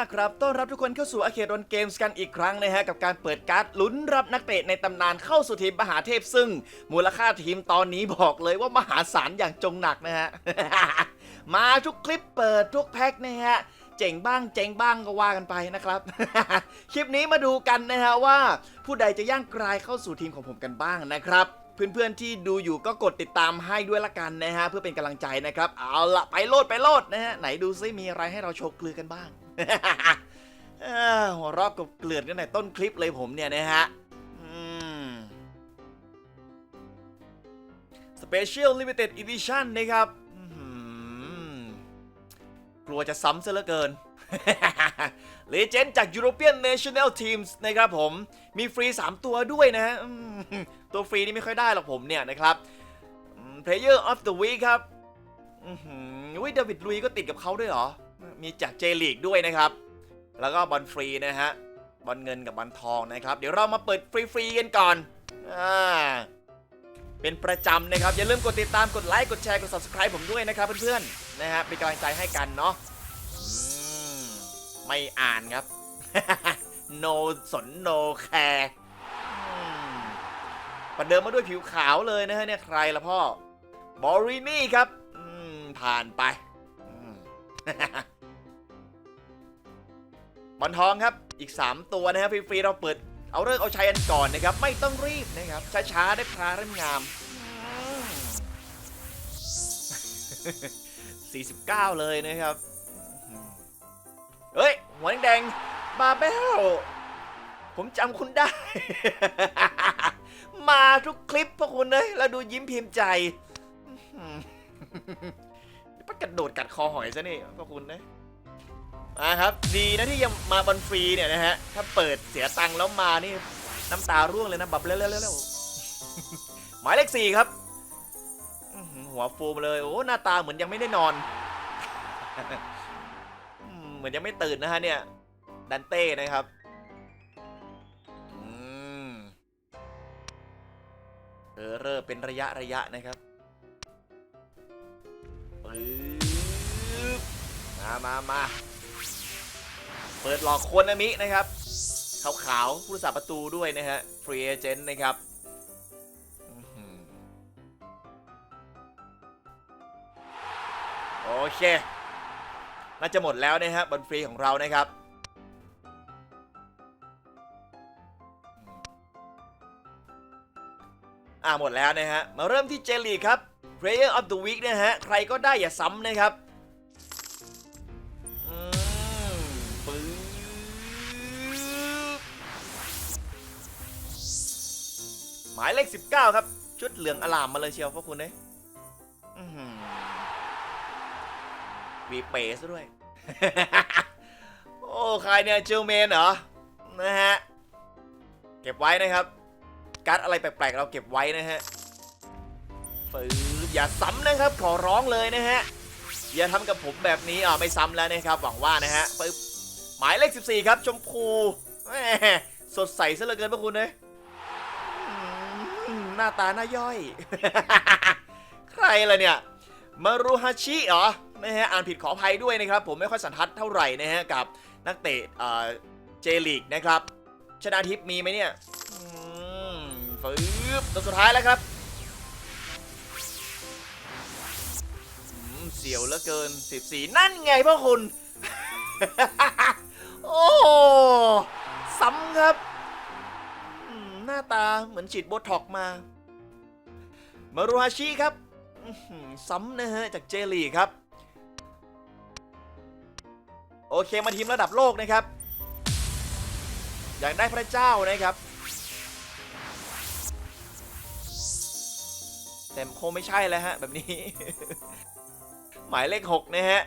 ากครับ ต้อนรับทุกคนเข้าสู่อาเคดอนเกมส์กันอีกครั้งนะฮะ กับการเปิดการ์ดลุ้นรับนักเตะในตำนานเข้าสู่ทีมมหาเทพซึ่ง มูลค่าทีมตอนนี้บอกเลยว่ามหาศาลอย่างจงหนักนะฮะ มาทุกคลิปเปิดทุกแพ็คนะฮะ เจ๋งบ้างเจ๋งบ้างก็ว่ากันไปนะครับ คลิปนี้มาดูกันนะฮะว่า ผู้ใดจะย่างกรายเข้าสู่ทีมของผมกันบ้างนะครับเพื่อนๆที่ดูอยู่ก็กดติดตามให้ด้วยละกันนะฮะ เพื่อเป็นกำลังใจนะครับ เอาละไปโลดไปโลดนะฮะ ไหนดูซิมีอะไรให้เราโชว์เกลือกันบ้าง หัวรอบกับเกลือนกันในต้นคลิปเลยผมเนี่ยนะฮะอืม Special Limited Edition นะครับกลัวจะซ้ำซะเหลือเกินเลเจนด์จาก European National Teams นะครับผม มีฟรี 3 ตัวด้วยนะฮะตัวฟรีนี่ไม่ค่อยได้หรอกผมเนี่ยนะครับอืม Player of the Week ครับอือหืออุ้ยเดวิดลุยก็ติดกับเขาด้วยเหรอ มีจากเจลีกด้วยนะครับ แล้วก็บอลฟรีนะฮะ บอลเงินกับบอลทองนะครับ เดี๋ยวเรามาเปิดฟรีๆกันก่อน อ่า เป็นประจำนะครับ อย่าลืมกดติดตาม กดไลค์ กดแชร์ กด subscribe ผมด้วยนะครับเพื่อนๆ นะฮะ เป็นกำลังใจให้กันเนาะมไม่อ่านครับ no สน no care ประเดิมมาด้วยผิวขาวเลยนะฮะเนี่ยใครละพ่อบอรินี่ครับผ่านไป บอลทองครับอีก 3 ตัวนะครับฟรีๆเราเปิดเอาเลิกเอาชัยกันก่อนนะครับ ไม่ต้องรีบนะครับช้าๆได้พราเริ่มงาม 49 เลยนะครับ เฮ้ย หัวแดงๆบาเบลผมจำคุณได้ มาทุกคลิปพวกคุณเลยแล้วดูยิ้มพิมพ์ใจอืมปกระโดดกัดคอหอยซะนี่พวกคุณนะ อ่าครับดีนะที่ยังมาบอลฟรีเนี่ยนะฮะถ้าเปิดเสียตังค์แล้วมานี่น้ำตาร่วงเลยนะบับเร็วๆๆหมายเลขสี่ครับหัวฟูมเลยโอ้หน้าตาเหมือนยังไม่ได้นอน เหมือนยังไม่ตื่นนะฮะเนี่ยดันเต้นะครับเออเริ่มเป็นระยะระยะนะครับปึ๊บมามามา เปิดหลอกคนนามินะครับขาวๆผู้รักษาประตูด้วยนะฮะฟรีเอเจนต์นะครับโอเคน่าจะหมดแล้วนะฮะบนฟรีของเรานะครับอ่าหมดแล้วนะฮะมาเริ่มที่เจลลี่ครับ Player of the Week นะฮะใครก็ได้อย่าซ้ำนะครับ มายเลข 19 ครับ ชุดเหลืองอลามมาเลยเชียวพวกคุณเนี่ยอื้อหือวีเปซะด้วย โอ้ ใครเนี่ยเจลเมนเหรอ นะฮะ เก็บไว้นะครับ การ์ดอะไรแปลกๆ เราเก็บไว้นะฮะฟืบอย่าซ้ำนะครับ ขอร้องเลยนะฮะ อย่าทำกับผมแบบนี้อ่าไม่ซ้ำแล้วนะครับ หวังว่านะฮะปึ๊บหมายเลข 14 ครับ ชมพูแมสดใสซะเหลือเกินพวกคุณเลย น้าตาหน้าย่อย ใครล่ะเนี่ย มารุฮาชิเหรอ นะฮะ อ่านผิดขออภัยด้วยนะครับ ผมไม่ค่อยสันทัดเท่าไหร่นะฮะ กับนักเตะเอ่อเจลีกนะครับ ชนะทิพย์มีไหมเนี่ยอืมฟืบตัวสุดท้ายแล้วครับ เสียวเหลือเกิน 14 นั่นไงพ่อคุณ โอ้ซ้ำครับ หน้าตาเหมือนฉีดโบท็อกมา มารุฮาชิครับซ้ำนะฮะจากเจลีครับ โอเคมาทีมระดับโลกนะครับ อยากได้พระเจ้านะครับ แต่คงไม่ใช่แล้วฮะ แบบนี้ หมายเลขหกนะฮะ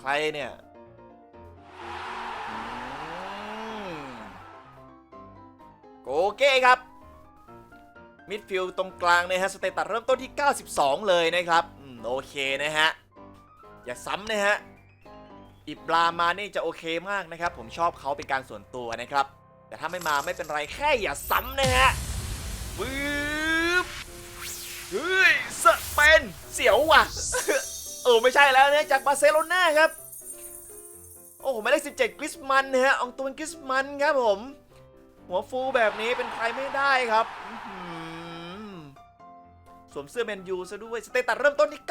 ใครเนี่ยโกเก้ครับ มิดฟิลด์ตรงกลางนะฮะสเตตัสเริ่มต้นที่ 92 เลยนะครับอืมโอเคนะฮะ อย่าซ้ำนะฮะ อิบรามานี่จะโอเคมากนะครับ ผมชอบเขาเป็นการส่วนตัวนะครับ แต่ถ้าไม่มาไม่เป็นไรแค่อย่าซ้ำนะฮะปึ๊บเฮ้ยสเปนเสียวว่ะ เออไม่ใช่แล้วนะจากบาร์เซโลนาครับ โอ้โหหมายเลข17กริสมันนะฮะอองตวนกริสมันครับผม หัวฟูแบบนี้เป็นใครไม่ได้ครับ สวมเสื้อแมนยูซะด้วยสเตตัสเริ่มต้นที่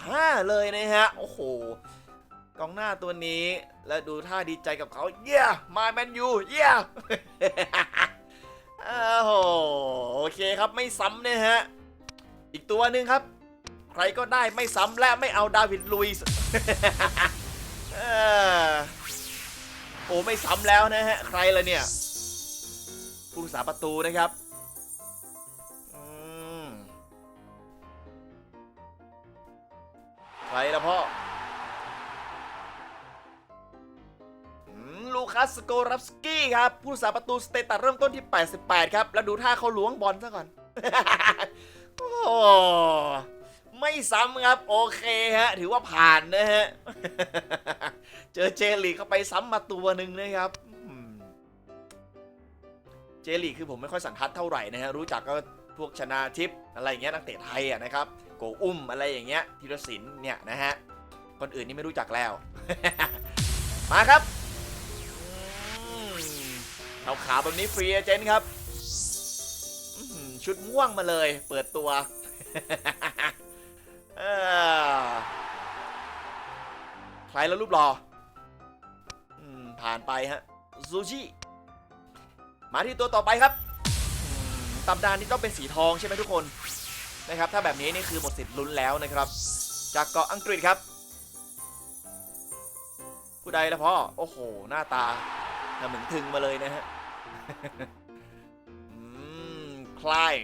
95 เลยนะฮะ โอ้โห กองหน้าตัวนี้ และดูท่าดีใจกับเขาเย้มาแมนยูเย้โอ้โหโอเคครับไม่ซ้ำนะฮะ อีกตัวหนึ่งครับ ใครก็ได้ไม่ซ้ำและไม่เอาดาวิดลุยส์โอ้ไม่ซ้ำแล้วนะฮะ ใครละเนี่ยผู้รักษาประตูนะครับ ใครละพ่อลูคัสโกรับสกี้ครับ ผู้รักษาประตูสเตตัสเริ่มต้นที่ 88 ครับ แล้วดูท่าเขาล้วงบอลซะก่อน โอ้ไม่ซ้ำครับ โอเคฮะ ถือว่าผ่านนะฮะ เจอเจลีเข้าไปซ้ำมาตัวหนึ่งนะครับ เจลีคือผมไม่ค่อยสันทัดเท่าไหร่นะฮะ รู้จักก็ พวกชนาทิพย์อะไรอย่างเงี้ยนักเตะไทยอะนะครับโกอุ้มอะไรอย่างเงี้ยธีรศิลป์เนี่ยนะฮะคนอื่นนี่ไม่รู้จักแล้ว มาครับขาวขาวแบบนี้ฟรีเอเจนต์ครับชุดม่วงมาเลย เปิดตัวใครแล้วรูปรอผ่านไปฮะซูชิ มาที่ตัวต่อไปครับ มตำนานนี่ต้องเป็นสีทองใช่ไหมทุกคนนะครับถ้าแบบนี้นี่คือหมดสิทธิ์ลุ้นแล้วนะครับ จากเกาะอังกฤษครับ ผู้ใดละพ่อโอ้โห หน้าตาเหมือนถึงมาเลยนะฮะอืมคลาย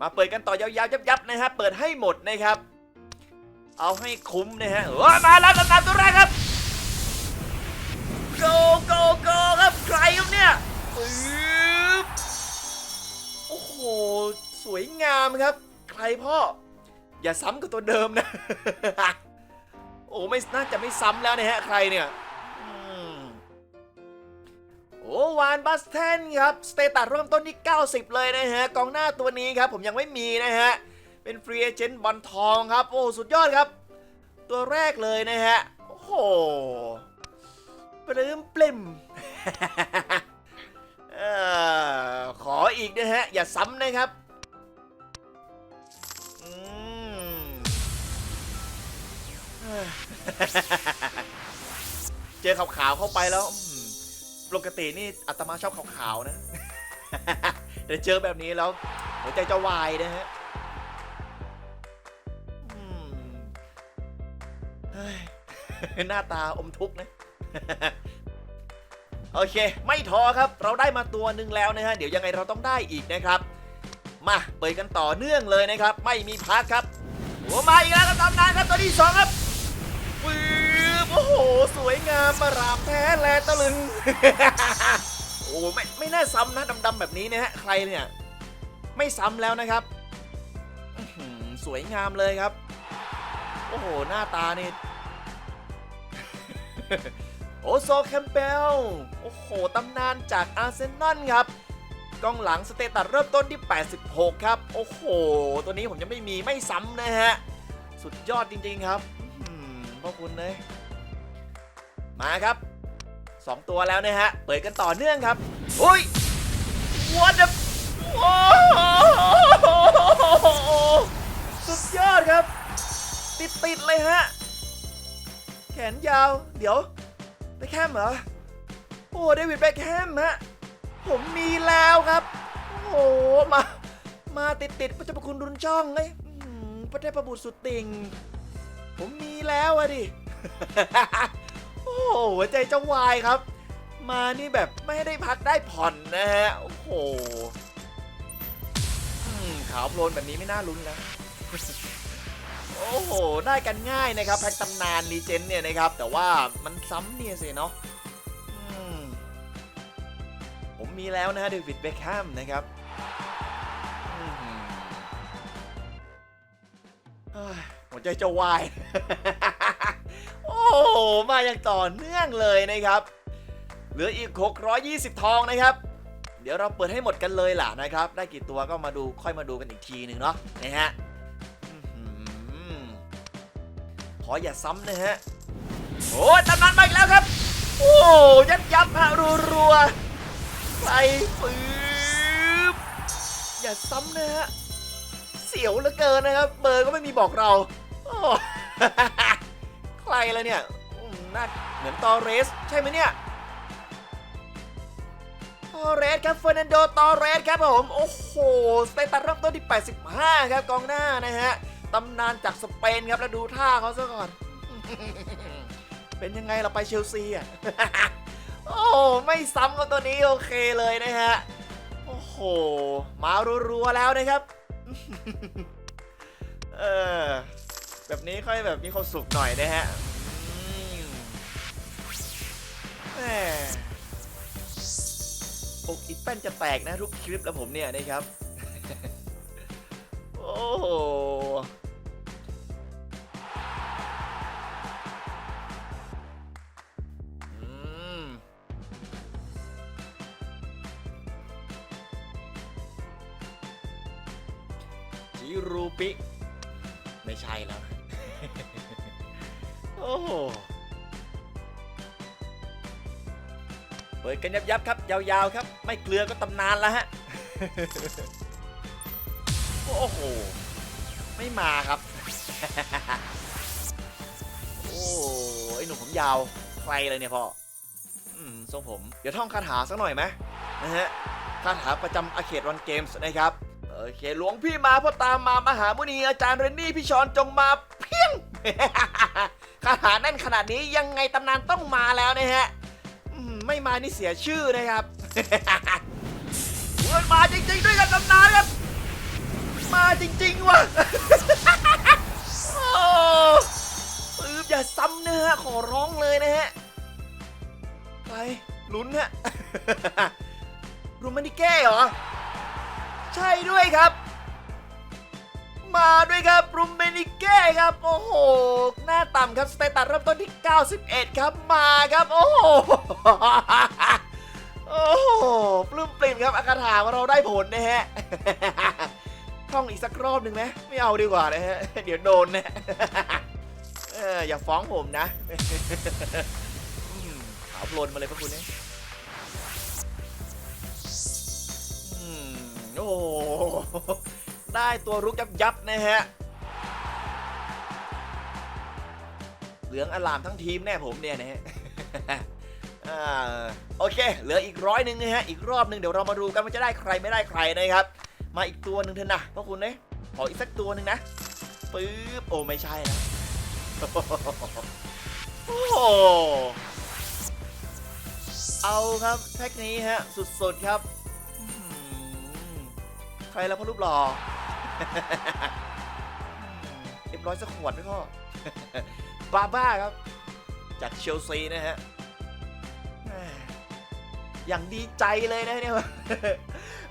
มาเปิดกันต่อยาวๆยับๆนะฮะเปิดให้หมดนะครับ เอาให้คุ้มนะฮะเออมาแล้วตำนานตัวแรกครับโกโกโกครับใครครับเนี่ยปึ๊บโอ้โห สวยงามครับ ใครพ่อ อย่าซ้ำกับตัวเดิมนะ โอ้ไม่น่าจะไม่ซ้ำแล้วนะฮะ ใครเนี่ยโอ้วานบัสเทนครับ สเตตัสเริ่มต้นที่ 90 เลยนะฮะ กองหน้าตัวนี้ครับ ผมยังไม่มีนะฮะ เป็นฟรีเอเจนต์บอลทองครับ โอ้ สุดยอดครับ ตัวแรกเลยนะฮะ โอ้โหปลื้มปลิ่ม เออขออีกนะฮะ อย่าซ้ำนะครับอืมเอ้ยเจอขาวๆเข้าไปแล้วปกตินี่อาตมาชอบขาวๆนะแต่เจอแบบนี้แล้วหัวใจจะวายนะฮะหน้าตาอมทุกข์นะ โอเค ไม่ท้อครับ เราได้มาตัวหนึ่งแล้วนะฮะ เดี๋ยวยังไงเราต้องได้อีกนะครับ มาเปิดกันต่อเนื่องเลยนะครับ ไม่มีพักครับโอ้มาอีกแล้วครับตำนานครับตัวที่สองครับปื๊บโอ้โห สวยงามมารามแท้แลตะลึง โอ้ไม่ไม่น่าซ้ำนะดำๆแบบนี้นะฮะ ใครเนี่ย ไม่ซ้ำแล้วนะครับสวยงามเลยครับ โอ้โห หน้าตานี่ โอโซแคมเปลโอ้โหตำนานจากอาร์เซนอลครับกองหลังสเตตัสเริ่มต้นที่ 86 ครับ โอ้โห ตัวนี้ผมยังไม่มีไม่ซ้ำนะฮะ สุดยอดจริงๆครับขอหือพ่อคุณเลยมาครับ 2 ตัวแล้วนะฮะ เปิดกันต่อเนื่องครับ โอ้ย what the สุดยอดครับ ติด ๆ เลยฮะ แขนยาว เดี๋ยว แบคแฮมเหรอ โอ้เดวิดแบคแฮมฮะ ผมมีแล้วครับ โอ้โห มา มาติดติดๆพระเจ้าประคุณรุนช่องเลยอื้อหือพระเทพบุตรสุดติ่ง ผมมีแล้วอะดิ โอ้หัวใจจะวายครับ มานี่แบบไม่ได้พักได้ผ่อนนะฮะ โอ้โหขาวโพลนแบบนี้ไม่น่าลุ้นแล้ว โอ้โห ได้กันง่ายนะครับ แพ็กตำนานรีเจนเนี่ยนะครับ แต่ว่ามันซ้ำเนี่ยสิเนาะผมมีแล้วนะฮะเดวิดเบคแฮมนะครับหัวใจจะวาย โอ้โหมาอย่างต่อเนื่องเลยนะครับ เหลืออีก 620 ทองนะครับ เดี๋ยวเราเปิดให้หมดกันเลยล่ะนะครับ ได้กี่ตัวก็มาดูค่อยมาดูกันอีกทีหนึ่งเนาะนะฮะ อื้ออขออย่าซ้ำนะฮะ โอ้ตำนานมาอีกแล้วครับ โอ้ยัดยับฮะรัวๆใครปืบอย่าซ้ำนะฮะ เสียวเหลือเกินนะครับ เบอร์ก็ไม่มีบอกเรา โอ้ใครละเนี่ยน่าเหมือนตอเรส ใช่ไหมเนี่ยตอเรสครับเฟอร์นันโดตอเรสครับผม โอ้โห สเตตัสเริ่มต้นที่ 85 ครับกองหน้านะฮะ ตำนานจากสเปนครับแล้วดูท่าเขาซะก่อน เป็นยังไงเราไปเชลซีอะ โอ้ไม่ซ้ำกับตัวนี้โอเคเลยนะฮะ โอ้โห มารัวๆแล้วนะครับ เออ แบบนี้ค่อยแบบมีความสุขหน่อยนะฮะอืมแหมอกอีแป้นจะแตกนะทุกคลิปแล้วผมเนี่ยนะครับ โอ้ ปิไม่ใช่แล้ว โอ้โหเปิดกันยับยับๆครับ ยาวๆครับ ไม่เกลือก็ตำนานแล้วฮะ โอ้โห ไม่มาครับ โอ้ไอหนุ่มผมยาวใครเลยเนี่ยพ่ออืมทรงผม เดี๋ยวท่องคาถาสักหน่อยไหมนะฮะคาถาประจำอาเขตวันเกมส์นะครับ โอเคหลวงพี่มาพราะตามมามหามุนีอาจารย์เรนนี่พี่ชอนจงมาเพียง คาถาแน่นขนาดนี้ยังไงตำนานต้องมาแล้วนะฮะอืมไม่มานี่เสียชื่อนะครับเฮ้ยมาจริงๆด้วยกันตำนานครับ มาจริงๆว่ะ โอ้ปืบอย่าซ้ำนะฮะขอร้องเลยนะฮะ ไปลุ้นฮะ รูมานิเก้เหรอ ใช่ด้วยครับ มาด้วยครับรูเมนิเก้ครับ โอ้โห หน้าต่ำครับสเตตัสเริ่มต้นที่ 91 ครับมาครับโอ้โหโอ้โหปลื้มปริ่มครับอากาถาว่าเราได้ผลนะฮะท่องอีกสักรอบหนึ่งไหมไม่เอาดีกว่านะฮะเดี๋ยวโดนนะเอออย่าฟ้องผมนะขาวโพลนมาเลยพระคุณเนี่ย โอ้โหได้ตัวรุกยับยับนะฮะ เหลืองอลามทั้งทีมแน่ผมเนี่ยนะฮะโอเค เหลืออีกร้อยหนึ่งนะฮะ อีกรอบหนึ่งเดี๋ยวเรามาดูกันว่าจะได้ใครไม่ได้ใครนะครับ มาอีกตัวหนึ่งเถอะนะพระคุณเนี่ยขออีกสักตัวหนึ่งนะปึ๊บโอ้ไม่ใช่นะโอ้เอาครับแพ็กนี้ฮะ สุดๆครับ ใครแล้วพ่อรูปหล่อเอ็มร้อยสักขวดไหมพ่อบาบ้าครับ จากเชลซีนะฮะอย่างดีใจเลยนะเนี่ย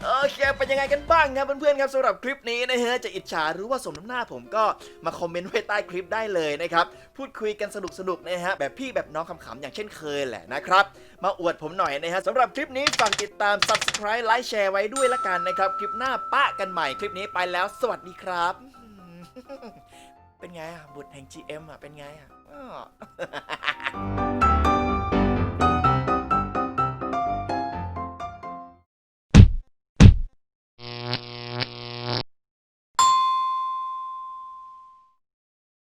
โอเคเป็นยังไงกันบ้างครับเพื่อนๆครับสำหรับคลิปนี้นะฮะจะอิจฉาหรือว่าสมน้ำหน้าผมก็มาคอมเมนต์ไว้ใต้คลิปได้เลยนะครับพูดคุยกันสนุกๆน,นะฮะแบบพี่แบบน้องขำๆอย่างเช่นเคยแหละนะครับมาอวดผมหน่อยนะฮะสำหรับคลิปนี้ฝากติดตาม subscribe ไลค์แชร์ไว้ด้วยละกันนะครับคลิปหน้าปะกันใหม่คลิปนี้ไปแล้วสวัสดีครับ เป็นไงอะบุตรแห่ง GM อะเป็นไงอะ